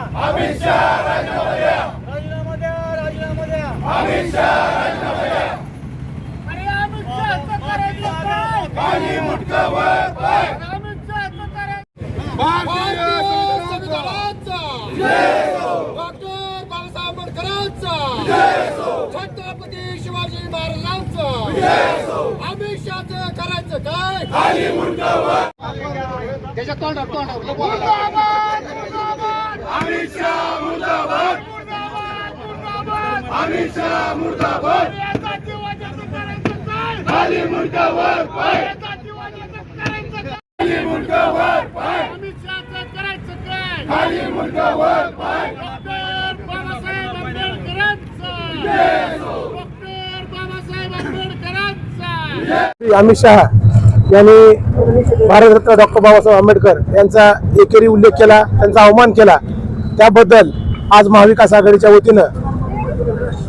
अमित शहा राजीनामा द्या राजीनामा द्या राजीनामा द्या अमित शहा राजीनामा द्या अरे अमित शहाचं करायचं काय? खाली मुटका वर. पाय अमित शहाचं करायचं भारतीय संविधानाचा डॉक्टर बाबासाहेब आंबेडकरांचा छत्रपती शिवाजी महाराजांचा अमित शहाचं करायचं काय खाली मुटका वर. त्याच्या तोंडात तोंडात मुर्दाबाद, मुर्दाबाद, अमित शहा मुर्दाबाद मुर्दाबाद, मुर्दाबाद. मुर्दाबाद. खाली मुर्दावर पाय. खाली मुर्दावर पाय. खाली मुर्दावर पाय. अमित शहा यांनी भारतरत्न डॉक्टर बाबासाहेब आंबेडकर यांचा एकेरी उल्लेख केला त्यांचा अवमान केला. त्याबद्दल आज महाविकास आघाडीच्या वतीनं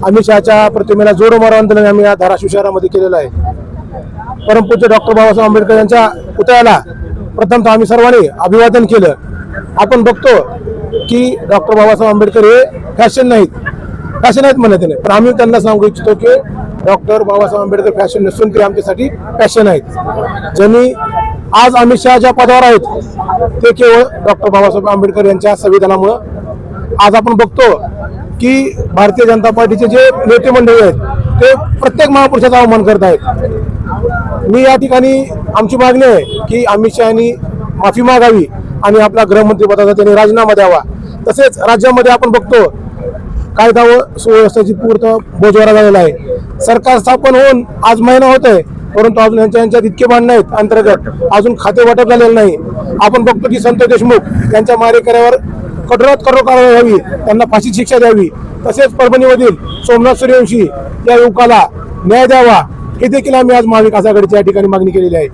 अमित शहाच्या प्रतिमेला जोडमारो आंदोलन आम्ही या धाराशिव शहरामध्ये केलेलं आहे. परमपूज्य डॉक्टर बाबासाहेब आंबेडकर यांच्या पुतळ्याला प्रथमतः आम्ही सर्वांनी अभिवादन केलं. आपण बघतो की डॉक्टर बाबासाहेब आंबेडकर हे फॅशन नाहीत. फॅशन आहेत म्हणत नाही पण आम्ही त्यांना सांगू इच्छितो की डॉक्टर बाबासाहेब आंबेडकर फॅशन नसून ते आमच्यासाठी फॅशन आहेत. ज्यांनी आज अमित शहा ज्या पदावर आहेत ते केवळ डॉक्टर बाबासाहेब आंबेडकर यांच्या संविधानामुळं. आज आपण बघतो की भारतीय जनता पार्टीचे जे नेते मंडळी आहेत ते प्रत्येक महापुरुषाचा अवमान करत आहेत. मी या ठिकाणी आमची मागणी आहे की अमित शहानी माफी मागावी आणि आपला गृहमंत्रीपदाचा त्यांनी राजीनामा द्यावा. तसेच राज्यामध्ये आपण बघतो कायदा व सुव्यवस्थेची पूर्त बोजवारा झालेला आहे. सरकार स्थापन होऊन आज महिना होत आहे परंतु अजून यांच्या यांच्यात इतके भांडण आहेत अंतर्गत. अजून खाते वाटप झालेलं नाही. आपण बघतो की संत देशमुख यांच्या मारेकऱ्यावर कठोरात कठोर कारवाई व्हावी त्यांना फाशी शिक्षा द्यावी. तसेच परभणीमधील सोमनाथ सूर्यवंशी या युवकाला न्याय द्यावा. हे देखील आम्ही आज महाविकास आघाडीच्या या ठिकाणी मागणी केलेली आहे.